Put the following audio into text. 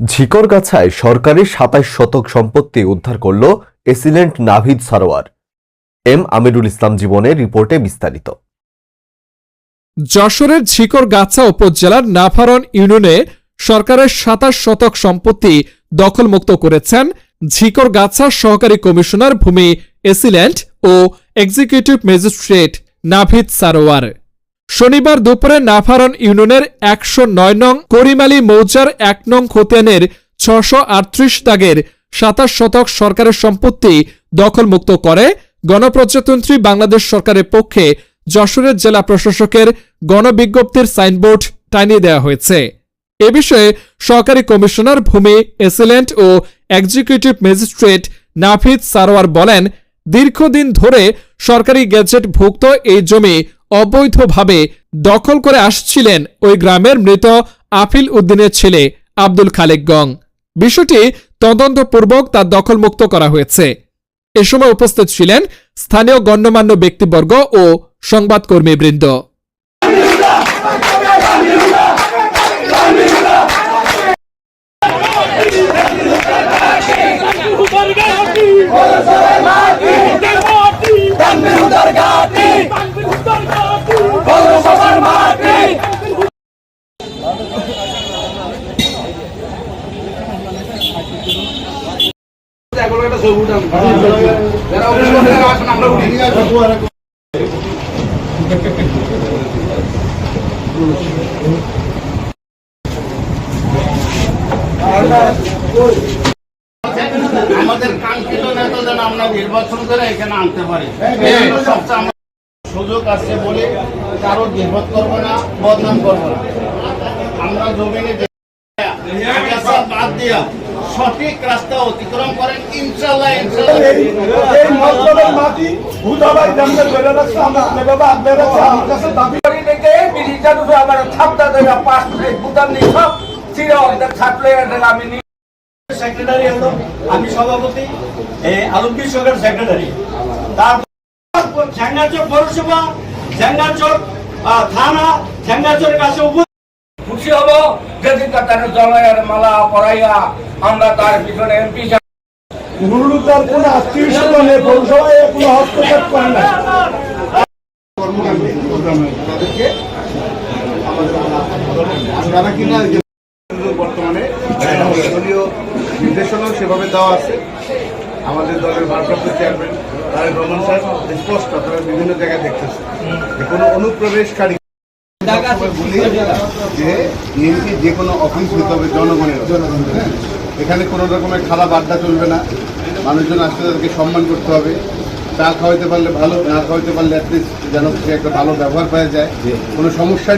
ঝিকরগাছায় সরকারি সাতাশ শতক সম্পত্তি উদ্ধার করল এসিলেন্ট নাভিদ সারোয়ার। এম আমিরুল ইসলাম জীবনের রিপোর্টে বিস্তারিত। যশোরের ঝিকরগাছা উপজেলার নাভারন ইউনিয়নে সরকারের সাতাশ শতক সম্পত্তি দখলমুক্ত করেছেন ঝিকরগাছা সহকারী কমিশনার ভূমি এসিলেন্ট ও এক্সিকিউটিভ ম্যাজিস্ট্রেট নাভিদ সারোয়ার। শনিবার দুপুরে নাভারন ইউনিয়নের একশো নয় নং করিমালী মৌজার এক নং খতিয়ানের ছশো আটত্রিশ দাগের সাতাশ শতক সরকারের সম্পত্তি দখলমুক্ত করে গণপ্রজাতন্ত্রী বাংলাদেশ সরকারের পক্ষে যশোরের জেলা প্রশাসকের গণবিজ্ঞপ্তির সাইনবোর্ড টানিয়ে দেওয়া হয়েছে। এ বিষয়ে সহকারী কমিশনার ভূমি এসিলেন্ট ও এক্সিকিউটিভ ম্যাজিস্ট্রেট নাফিদ সারোয়ার বলেন, দীর্ঘদিন ধরে সরকারি গেজেট ভুক্ত এই জমি অবৈধভাবে দখল করে আসছিলেন ওই গ্রামের মৃত আফিল উদ্দিনের ছেলে আব্দুল খালেক গং। বিষয়টি তদন্তপূর্বক তা দখলমুক্ত করা হয়েছে। এ সময় উপস্থিত ছিলেন স্থানীয় গণ্যমান্য ব্যক্তিবর্গ ও সংবাদকর্মীবৃন্দ। আমাদের কাঙ্ক্ষিত নেতা যেন আমরা নির্বাচন করে এখানে আনতে পারি। সবচেয়ে সুযোগ আছে বলে কারও বিপদ করব না বদনাম করব না। আমরা জমিনে বাদ দিয়া। সঠিক রাস্তা অতিক্রম করেন ইনশাল্লাহ ইনশাল্লাহ এই মসজিদের মাটি ভূতাবাই জানতে বেড়ে রাখছে আমরা আপনাকে আপনারা আমার কাছে দাবি করি দেখে বিড়িটা দুটো আমার ছাপটা দেবে পাঁচ প্লেট বুতাম নি সব চিরে অর্ধেক ছাপলে আমি সেক্রেটারি হলো আমি সভাপতি এই আলমগীর সরকার সেক্রেটারি। তারপর ঝ্যাঙ্গাচর পৌরসভা ঝ্যাঙ্গাচর থানা ঝ্যাঙ্গাচরের কাছে খুশি হব যদি তার জমায়ের মালা পরাইয়া আমরা তার পিছনে এমপি নুরুদ্দার কোন আত্মীয় স্বজন পৌরসভায় কোনো হস্তক্ষেপ করে না তারা কিনা যে বর্তমানে নির্দেশনাও সেভাবে দেওয়া আছে। আমাদের দলের ভারপ্রাপ্ত চেয়ারম্যান তারেক রহমান স্যার স্পষ্ট তারা বিভিন্ন জায়গায় দেখতেছে যে কোনো অনুপ্রবেশকারী বলি যে যে কোনো অফিস হতে হবে জনগণের? এখানে কোনো রকমের খারাপ আড্ডা চলবে না। মানুষজন আসলে তাদেরকে সম্মান করতে হবে। চা খাওয়াইতে পারলে ভালো না খাওয়াইতে পারলে অ্যাটলিস্ট যেন একটা ভালো ব্যবহার পাওয়া যায়। কোনো সমস্যা